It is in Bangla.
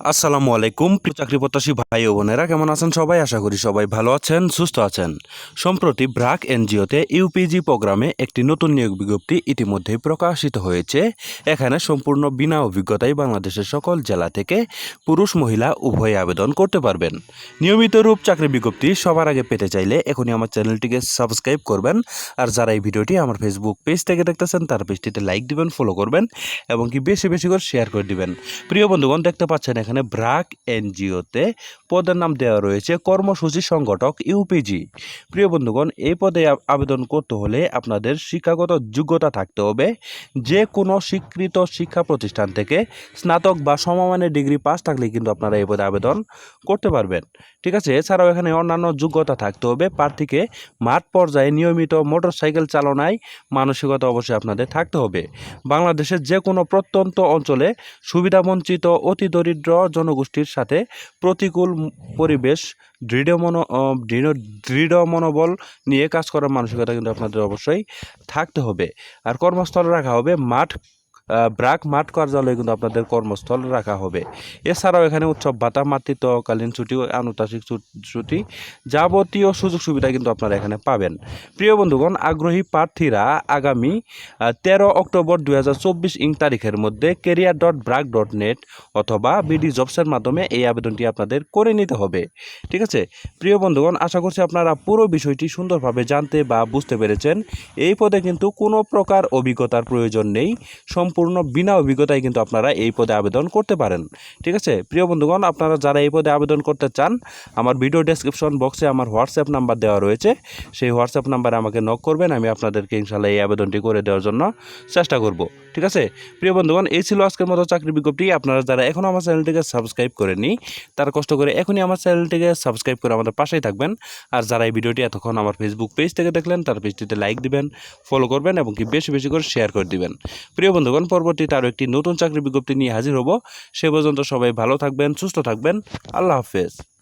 আসসালামু আলাইকুম। চাকরি প্রত্যাশী ভাই ও বোনেরা, কেমন আছেন সবাই? আশা করি সবাই ভালো আছেন, সুস্থ আছেন। সম্প্রতি ব্রাক এনজিওতে ইউপিজি প্রোগ্রামে একটি নতুন নিয়োগ বিজ্ঞপ্তি ইতিমধ্যেই প্রকাশিত হয়েছে। এখানে সম্পূর্ণ বিনা অভিজ্ঞতায় বাংলাদেশের সকল জেলা থেকে পুরুষ, মহিলা উভয়ে আবেদন করতে পারবেন। নিয়মিত রূপ চাকরি বিজ্ঞপ্তি সবার আগে পেতে চাইলে এখনই আমার চ্যানেলটিকে সাবস্ক্রাইব করবেন। আর যারা এই ভিডিওটি আমার ফেসবুক পেজ থেকে দেখতেছেন, তার পেজটিতে লাইক দিবেন ফলো করবেন এবং কি বেশি বেশি করে শেয়ার করে দিবেন। প্রিয় বন্ধুগণ, দেখতে পাচ্ছেন এখানে ব্রাক এনজিওতে পদের নাম দেওয়া রয়েছে কর্মসূচি সংগঠক ইউপিজি। প্রিয় বন্ধুগণ, এই পদে আবেদন করতে হলে আপনাদের শিক্ষাগত যোগ্যতা থাকতে হবে। যে কোনো স্বীকৃত শিক্ষা প্রতিষ্ঠান থেকে স্নাতক বা সমমানের ডিগ্রি পাস থাকলে কিন্তু আপনারা এই পদে আবেদন করতে পারবেন। ঠিক আছে, এছাড়াও এখানে অন্যান্য যোগ্যতা থাকতে হবে। প্রার্থীকে মাঠ পর্যায়ে নিয়মিত মোটরসাইকেল চালনায় মানসিকতা অবশ্যই আপনাদের থাকতে হবে। বাংলাদেশের যে কোনো প্রত্যন্ত অঞ্চলে সুবিধাবঞ্চিত অতি দরিদ্র জনগোষ্ঠীর সাথে প্রতিকূল পরিবেশ, দৃঢ় মনো দৃঢ় দৃঢ় মনোবল নিয়ে কাজ করার মানসিকতা কিন্তু আপনাদের অবশ্যই থাকতে হবে। আর কর্মস্থলে রাখা হবে মাঠ ব্রাক মাঠ কার্যালয়ে কিন্তু আপনাদের কর্মস্থল রাখা হবে। এছাড়াও এখানে উৎসব ভাতা, মাতৃত্বকালীন ছুটি ও আনুতাসিক ছুটি যাবতীয় সুযোগ সুবিধা কিন্তু আপনারা এখানে পাবেন। প্রিয় বন্ধুগণ, আগ্রহী প্রার্থীরা আগামী তেরো অক্টোবর দু হাজার চব্বিশ ইং তারিখের মধ্যে career dot BRAC dot net অথবা বিডি জবসের মাধ্যমে এই আবেদনটি আপনাদের করে নিতে হবে। ঠিক আছে? প্রিয় বন্ধুগণ, আশা করছি আপনারা পুরো বিষয়টি সুন্দরভাবে জানতে বা বুঝতে পেরেছেন। এই পদে কিন্তু কোনো প্রকার অভিজ্ঞতার প্রয়োজন নেই। সম্পূর্ণ বিনা অভিজ্ঞতায় কিন্তু আপনারা এই পদে আবেদন করতে পারেন। ঠিক আছে? প্রিয় বন্ধুগণ, আপনারা যারা এই পদে আবেদন করতে চান, আমার ভিডিও ডেসক্রিপশন বক্সে আমার হোয়াটসঅ্যাপ নাম্বার দেওয়া রয়েছে। সেই হোয়াটসঅ্যাপ নাম্বারে আমাকে নক করবেন, আমি আপনাদেরকে ইনশাল্লাহ এই আবেদনটি করে দেওয়ার জন্য চেষ্টা করব। ঠিক আছে? প্রিয় বন্ধুগণ, এই ছিল আজকের মতো চাকরি বিজ্ঞপ্তি। আপনারা যারা এখনও আমার চ্যানেলটিকে সাবস্ক্রাইব করেনি তারা কষ্ট করে এখনই আমার চ্যানেলটিকে সাবস্ক্রাইব করে আমাদের পাশেই থাকবেন। আর যারা এই ভিডিওটি এতক্ষণ আমার ফেসবুক পেজ থেকে দেখলেন, তার পেজটিতে লাইক দিবেন ফলো করবেন এবং কি বেশি বেশি করে শেয়ার করে দিবেন। প্রিয় বন্ধুগণ পরবর্তীতে আরও একটি নতুন চাকরি বিজ্ঞপ্তি নিয়ে হাজির হব। সে পর্যন্ত সবাই ভালো থাকবেন, সুস্থ থাকবেন। আল্লাহ হাফেজ।